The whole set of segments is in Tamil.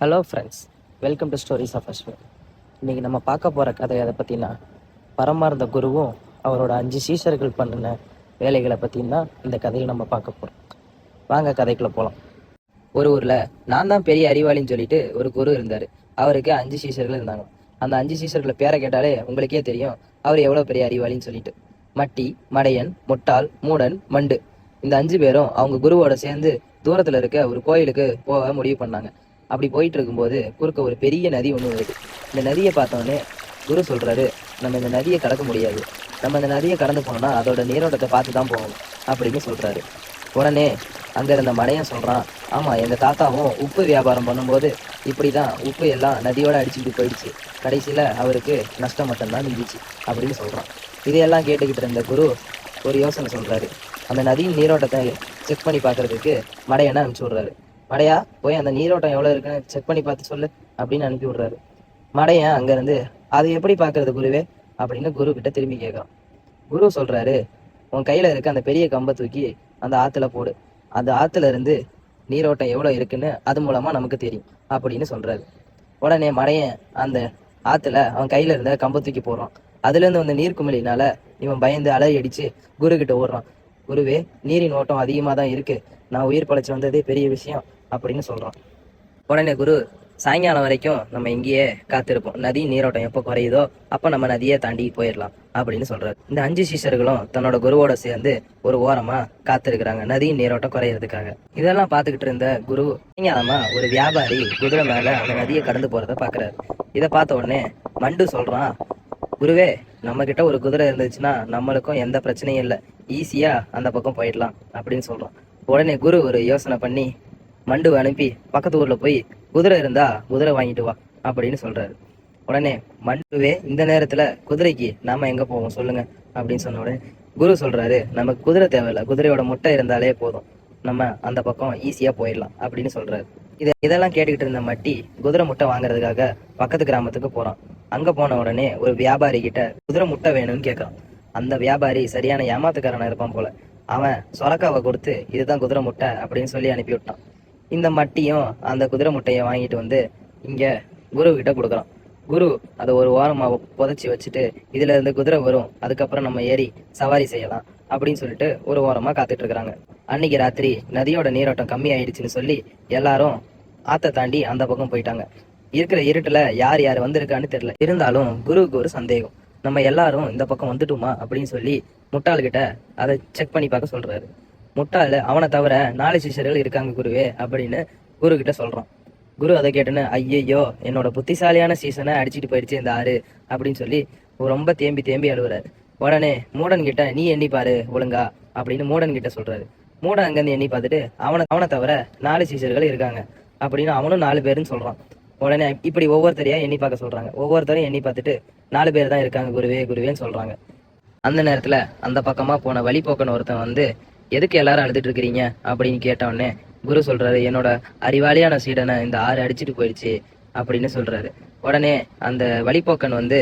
Hello friends welcome to stories of Ashwin இன்றைக்கி நம்ம பார்க்க போகிற கதை அதை பற்றினா பரமார்ந்த குருவும் அவரோட அஞ்சு சீஷர்கள் பண்ணின வேலைகளை பற்றினா இந்த கதையில் நம்ம பார்க்க போகிறோம் வாங்க கதைக்குள்ளே போகலாம் ஒரு ஊரில் நான் தான் பெரிய அறிவாளின்னு சொல்லிட்டு ஒரு குரு இருந்தார். அவருக்கு அஞ்சு சீஷர்கள் இருந்தாங்க. அந்த அஞ்சு சீஷர்களை பேரை கேட்டாலே உங்களுக்கே தெரியும் அவர் எவ்வளோ பெரிய அறிவாளின்னு சொல்லிட்டு. மட்டி மடையன் முட்டாள் மூடன் மண்டு. இந்த அஞ்சு பேரும் அவங்க குருவோட சேர்ந்து தூரத்தில் இருக்க ஒரு கோயிலுக்கு போக முடிவு பண்ணாங்க. அப்படி போயிட்டு இருக்கும்போது குறுக்க ஒரு பெரிய நதி ஒன்று வருது. இந்த நதியை பார்த்தோன்னே குரு சொல்றாரு நம்ம இந்த நதியை கடக்க முடியாது. நம்ம இந்த நதியை கடந்து போனோம்னா அதோட நீரோட்டத்தை பார்த்து தான் போகணும் அப்படின்னு சொல்றாரு. உடனே அங்கே இருந்த மடையன் சொல்கிறான் ஆமாம் எங்கள் தாத்தாவும் உப்பு வியாபாரம் பண்ணும்போது இப்படி தான் உப்பு எல்லாம் நதியோடு அடிச்சுட்டு போயிடுச்சு. கடைசியில் அவருக்கு நஷ்டம் மட்டும்தான் இருந்துச்சு அப்படின்னு சொல்கிறான் இதையெல்லாம் கேட்டுக்கிட்டு இருந்த குரு ஒரு யோசனை சொல்கிறாரு அந்த நதியின் நீரோட்டத்தை செக் பண்ணி பார்க்குறதுக்கு மடையனை அனுப்பிச்சு விட்றாரு. மடையா போய் அந்த நீரோட்டம் எவ்வளோ இருக்குன்னு செக் பண்ணி பார்த்து சொல்லு அப்படின்னு அனுப்பி விடுறாரு. மடையன் அங்கேருந்து அது எப்படி பார்க்கறது குருவே? அப்படின்னு குரு கிட்ட திரும்பி கேட்குறான். குரு சொல்றாரு உன் கையில இருக்க அந்த பெரிய கம்பை தூக்கி அந்த ஆத்துல போடு. அந்த ஆத்துல இருந்து நீரோட்டம் எவ்வளோ இருக்குன்னு அது மூலமா நமக்கு தெரியும் அப்படின்னு சொல்றாரு. உடனே மடையன் அந்த ஆத்துல அவன் கையில இருந்த கம்பை தூக்கி போடுறான். அதுல இருந்து வந்த நீர்க்குமிழினால இவன் பயந்து அலை அடிச்சு குரு கிட்ட ஓடுறான். குருவே நீரின் ஓட்டம் அதிகமாக தான் இருக்கு. நான் உயிர் பழைச்சி வந்ததே பெரிய விஷயம். அப்படின்னு சொல்கிறான் உடனே குரு சாயங்காலம் வரைக்கும் நம்ம இங்கேயே காத்திருப்போம். நதி நீரோட்டம் எப்போ குறையுதோ அப்போ நம்ம நதியை தாண்டி போயிடலாம் அப்படின்னு சொல்றாரு. இந்த அஞ்சு சிஷர்களும் தன்னோட குருவோட சேர்ந்து ஒரு ஓரமா காத்திருக்கிறாங்க நதியின் நீரோட்டம் குறையிறதுக்காக. இதெல்லாம் பார்த்துக்கிட்டு இருந்த குரு சாயங்காலமா ஒரு வியாபாரி குதிரை மேல அந்த நதியை கடந்து போறத பாக்குறாரு இதை பார்த்த உடனே மண்டு சொல்றான் குருவே நம்ம கிட்ட ஒரு குதிரை இருந்துச்சுன்னா நம்மளுக்கும் எந்த பிரச்சனையும் இல்லை. ஈஸியா அந்த பக்கம் போயிடலாம் அப்படின்னு சொல்றோம் உடனே குரு ஒரு யோசனை பண்ணி மண்டுவை அனுப்பி பக்கத்து ஊர்ல போய் குதிரை இருந்தா குதிரை வாங்கிட்டு வா அப்படின்னு சொல்றாரு. உடனே மண்டுவே இந்த நேரத்துல குதிரைக்கு நாம எங்க போவோம்? சொல்லுங்க அப்படின்னு சொன்ன உடனே குரு சொல்றாரு நமக்கு குதிரை தேவையில்லை. குதிரையோட முட்டை இருந்தாலே போதும். நம்ம அந்த பக்கம் ஈஸியா போயிடலாம் அப்படின்னு சொல்றாரு. இதை இதெல்லாம் கேட்டுக்கிட்டு இருந்த மட்டி குதிரை முட்டை வாங்குறதுக்காக பக்கத்து கிராமத்துக்கு போறான். அங்க போன உடனே ஒரு வியாபாரி கிட்ட குதிரை முட்டை வேணும்னு கேட்கறான் அந்த வியாபாரி சரியான ஏமாத்துக்காரனா இருப்பான் போல. அவன் சொரக்காவை கொடுத்து இதுதான் குதிரை முட்டை அப்படின்னு சொல்லி அனுப்பி விட்டான். இந்த மட்டியும் அந்த குதிரை முட்டையை வாங்கிட்டு வந்து இங்க குரு கிட்ட கொடுக்குறான் குரு அதை ஒரு ஓரமா புதைச்சி வச்சுட்டு இதுல இருந்து குதிரை வரும் அதுக்கப்புறம் நம்ம ஏறி சவாரி செய்யலாம் அப்படின்னு சொல்லிட்டு ஒரு ஓரமா காத்துட்டு இருக்கிறாங்க அன்னைக்கு ராத்திரி நதியோட நீரோட்டம் கம்மி ஆயிடுச்சுன்னு சொல்லி எல்லாரும் ஆத்த தாண்டி அந்த பக்கம் போயிட்டாங்க. இருக்கிற இருட்டுல யார் யார் வந்திருக்கான்னு தெரியல. இருந்தாலும் குருவுக்கு ஒரு சந்தேகம். நம்ம எல்லாரும் இந்த பக்கம் வந்துட்டுமா அப்படின்னு சொல்லி முட்டாள்கிட்ட அதை செக் பண்ணி பார்க்க சொல்றாரு. முட்டாள் அவனை தவிர நாலு சிஷ்யர்கள் இருக்காங்க குருவே அப்படின்னு குரு கிட்ட சொல்றான். குரு அதை கேட்டேன்னு ஐயையோ என்னோட புத்திசாலியான சீசனை அடிச்சுட்டு போயிடுச்சு இந்த ஆறு அப்படின்னு சொல்லி ரொம்ப தேம்பி தேம்பி அழுகுறாரு உடனே மூடன் கிட்ட நீ எண்ணி பாரு ஒழுங்கா அப்படின்னு மூடன் கிட்ட சொல்றாரு. மூடன் அங்கேருந்து எண்ணி பார்த்துட்டு அவனை அவனை தவிர நாலு சீசர்கள் இருக்காங்க அப்படின்னு அவனும் நாலு பேருன்னு சொல்றான். உடனே இப்படி ஒவ்வொருத்தரையா எண்ணி பார்க்க சொல்றாங்க. ஒவ்வொருத்தரும் எண்ணி பார்த்துட்டு நாலு பேர் தான் இருக்காங்க குருவே குருவேன்னு சொல்றாங்க. அந்த நேரத்துல அந்த பக்கமா போன வழிபோக்கன் ஒருத்தன் வந்து எதுக்கு எல்லாரும் அழுதுட்டு இருக்கிறீங்க அப்படின்னு கேட்ட உடனே குரு சொல்றாரு என்னோட அறிவாளியான சீடனை இந்த ஆறு அடிச்சிட்டு போயிடுச்சு அப்படின்னு சொல்றாரு. உடனே அந்த வழிபோக்கன் வந்து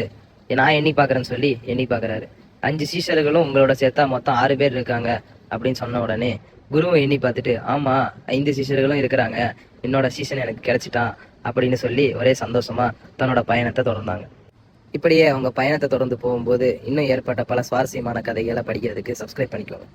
நான் எண்ணி பாக்குறேன்னு சொல்லி எண்ணி பாக்குறாரு அஞ்சு சீஷர்களும் உங்களோட சேர்த்தா மொத்தம் ஆறு பேர் இருக்காங்க அப்படின்னு சொன்ன உடனே குருவும் எண்ணி பார்த்துட்டு ஆமா ஐந்து சீஷர்களும் இருக்கிறாங்க. என்னோட சீசன் எனக்கு கிடைச்சிட்டான் அப்படின்னு சொல்லி ஒரே சந்தோஷமா தன்னோட பயணத்தை தொடர்ந்தாங்க. இப்படியே அவங்க பயணத்தை தொடர்ந்து போகும்போது இன்னும் ஏற்பட்ட பல சுவாரஸ்யமான கதைகளை படிக்கிறதுக்கு சப்ஸ்கிரைப் பண்ணிக்கோங்க.